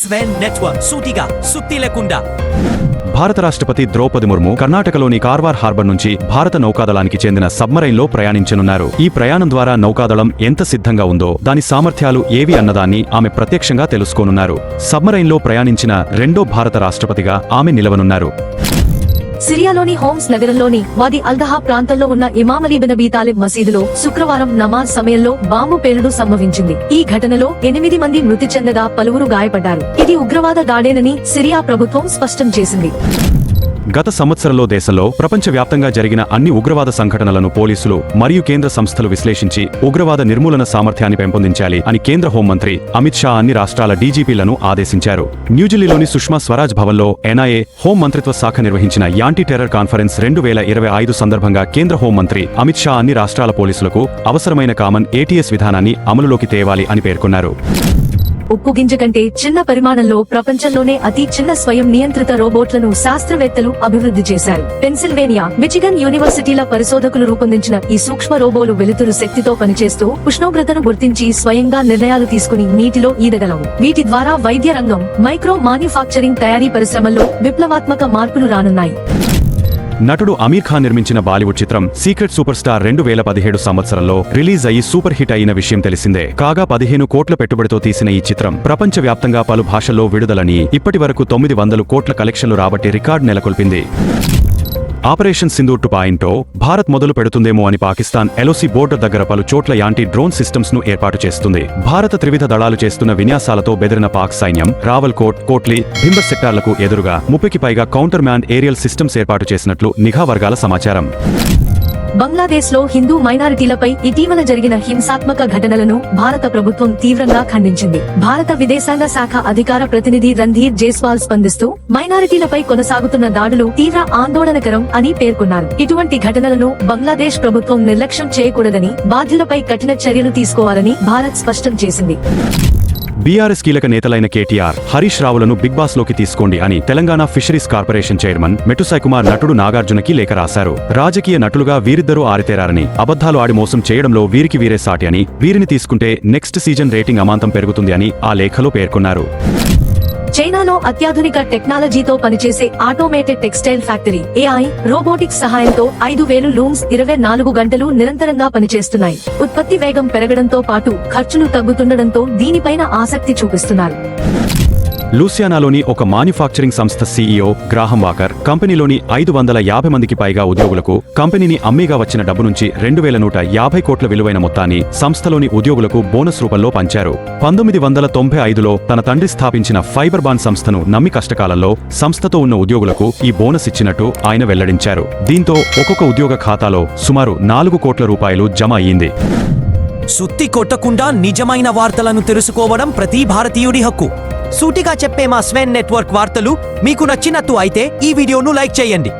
స్వెన్ network సూటిగా సుత్తి లేకుండా భారత రాష్ట్రపతి ద్రౌపది ముర్ము కర్ణాటకలోని కార్వార్ హార్బర్ నుంచి భారత నౌకాదళానికి చెందిన సబ్మరైన్లో ప్రయాణించనున్నారు. ఈ ప్రయాణం ద్వారా నౌకాదళం ఎంత సిద్ధంగా ఉందో దాని సామర్థ్యాలు ఏవి అన్నదాన్ని ఆమె ప్రత్యక్షంగా తెలుసుకోనున్నారు. సబ్మరైన్లో ప్రయాణించిన రెండో భారత రాష్ట్రపతిగా ఆమె నిలవనున్నారు. సిరియాలోని హోమ్స్ నగరంలోని వాది అల్దహా ప్రాంతంలో ఉన్న Imam Ali bin Abi Talib మసీదులో శుక్రవారం నమాజ్ సమయంలో బాంబు పేలుడు సంభవించింది. ఈ ఘటనలో ఎనిమిది మంది మృతి చెందగా పలువురు గాయపడ్డారు. ఇది ఉగ్రవాద దాడేనని సిరియా ప్రభుత్వం స్పష్టం చేసింది. గత సంవత్సరంలో దేశంలో ప్రపంచవ్యాప్తంగా జరిగిన అన్ని ఉగ్రవాద సంఘటనలను పోలీసులు మరియు కేంద్ర సంస్థలు విశ్లేషించి ఉగ్రవాద నిర్మూలన సామర్థ్యాన్ని పెంపొందించాలి అని కేంద్ర హోంమంత్రి అమిత్ షా అన్ని రాష్ట్రాల డీజీపీలను ఆదేశించారు. న్యూఢిల్లీలోని సుష్మా స్వరాజ్ భవన్లో ఎన్ఐఏ హోం మంత్రిత్వ శాఖ నిర్వహించిన యాంటీ టెర్రర్ కాన్ఫరెన్స్ రెండు వేల ఇరవై ఐదు సందర్భంగా కేంద్ర హోంమంత్రి అమిత్ షా అన్ని రాష్ట్రాల పోలీసులకు అవసరమైన కామన్ ఏటీఎస్ విధానాన్ని అమలులోకి తేవాలి అని పేర్కొన్నారు. ఉప్పు గింజ కంటే చిన్న పరిమాణంలో ప్రపంచంలోనే అతి చిన్న స్వయం నియంత్రిత రోబోట్లను శాస్త్రవేత్తలు అభివృద్ధి చేశారు. పెన్సిల్వేనియా మిచిగన్ యూనివర్సిటీల పరిశోధకులు రూపొందించిన ఈ సూక్ష్మ రోబోలు వెలుతురు శక్తితో పనిచేస్తూ ఉష్ణోగ్రతను గుర్తించి స్వయంగా నిర్ణయాలు తీసుకుని నీటిలో ఈదగలవు. వీటి ద్వారా వైద్య రంగం మైక్రో మాన్యుఫాక్చరింగ్ తయారీ పరిశ్రమల్లో విప్లవాత్మక మార్పులు రానున్నాయి. నటుడు అమీర్ ఖాన్ నిర్మించిన బాలీవుడ్ చిత్రం సీక్రెట్ సూపర్ స్టార్ రెండు వేల పదిహేడు సంవత్సరంలో రిలీజ్ అయ్యి సూపర్ హిట్ అయిన విషయం తెలిసిందే. కాగా పదిహేను కోట్ల పెట్టుబడితో తీసిన ఈ చిత్రం ప్రపంచవ్యాప్తంగా పలు భాషల్లో విడుదలని ఇప్పటి వరకు తొమ్మిది వందలు కోట్ల కలెక్షన్లు రాబట్టి record నెలకొల్పింది. Operation Sindoor two point o Bharat మొదలు పెడుతుందేమో అని పాకిస్తాన్ ఎలోసి బోర్డర్ దగ్గర పలు చోట్ల యాంటీ డ్రోన్ సిస్టమ్స్ను ఏర్పాటు చేస్తుంది. భారత త్రివిధ దళాలు చేస్తున్న విన్యాసాలతో బెదిరిన పాక్ సైన్యం రావల్ కోట్ కోట్లీ భింబర్ సెక్టార్లకు ఎదురుగా ముప్పైకి పైగా కౌంటర్ మ్యాన్ ఏరియల్ సిస్టమ్స్ ఏర్పాటు చేసినట్లు నిఘా వర్గాల సమాచారం. బంగ్లాదేశ్లో హిందూ మైనారిటీలపై ఇటీవల జరిగిన హింసాత్మక ఘటనలను భారత ప్రభుత్వం తీవ్రంగా ఖండించింది. భారత విదేశాంగ శాఖ అధికార ప్రతినిధి రంధీర్ జైస్వాల్ స్పందిస్తూ మైనారిటీలపై కొనసాగుతున్న దాడులు తీవ్ర ఆందోళనకరం అని పేర్కొన్నారు. ఇటువంటి ఘటనలను బంగ్లాదేశ్ ప్రభుత్వం నిర్లక్ష్యం చేయకూడదని బాధ్యులపై కఠిన చర్యలు తీసుకోవాలని భారత్ స్పష్టం చేసింది. బీఆర్ఎస్ కీలక నేతలైన కేటీఆర్ హరీష్ రావులను బిగ్ బాస్లోకి తీసుకోండి అని Telangana fisheries corporation chairman Mettusai Kumar నటుడు నాగార్జునకి లేఖ రాశారు. రాజకీయ నటులుగా వీరిద్దరూ ఆరితేరారని అబద్ధాలు ఆడి మోసం చేయడంలో వీరికి వీరే సాటి అని వీరిని తీసుకుంటే నెక్స్ట్ సీజన్ రేటింగ్ అమాంతం పెరుగుతుంది అని ఆ లేఖలో పేర్కొన్నారు. చైనాలో అత్యాధునిక టెక్నాలజీతో పనిచేసే automated textile factory AI robotics సహాయంతో ఐదు వేలు లూమ్స్ ఇరవై నాలుగు గంటలు నిరంతరంగా పనిచేస్తున్నాయి. ఉత్పత్తి వేగం పెరగడంతో పాటు ఖర్చులు తగ్గుతుండడంతో దీనిపైన ఆసక్తి చూపిస్తున్నారు. లూసియానాలోని ఒక మాన్యుఫాక్చరింగ్ సంస్థ సీఈఓ గ్రాహం వాకర్ కంపెనీలోని ఐదు వందల యాభై మందికి పైగా ఉద్యోగులకు కంపెనీని అమ్మీగా వచ్చిన డబ్బు నుంచి రెండు వేల నూట యాభై కోట్ల విలువైన మొత్తాన్ని సంస్థలోని ఉద్యోగులకు బోనస్ రూపంలో పంచారు. పంతొమ్మిది వందల తొంభై ఐదులో తన తండ్రి స్థాపించిన ఫైబర్ బాన్ సంస్థను నమ్మి కష్టకాలంలో సంస్థతో ఉన్న ఉద్యోగులకు ఈ బోనస్ ఇచ్చినట్టు ఆయన వెల్లడించారు. దీంతో ఒక్కొక్క ఉద్యోగ ఖాతాలో సుమారు నాలుగు కోట్ల రూపాయలు జమ అయ్యింది. సుత్తి కొట్టకుండా నిజమైన వార్తలను తెలుసుకోవడం ప్రతి భారతీయుడి హక్కు. సూటిగా చెప్పే మా స్వెన్ నెట్వర్క్ వార్తలు మీకు నచ్చినట్టు అయితే ఈ వీడియోను లైక్ చేయండి.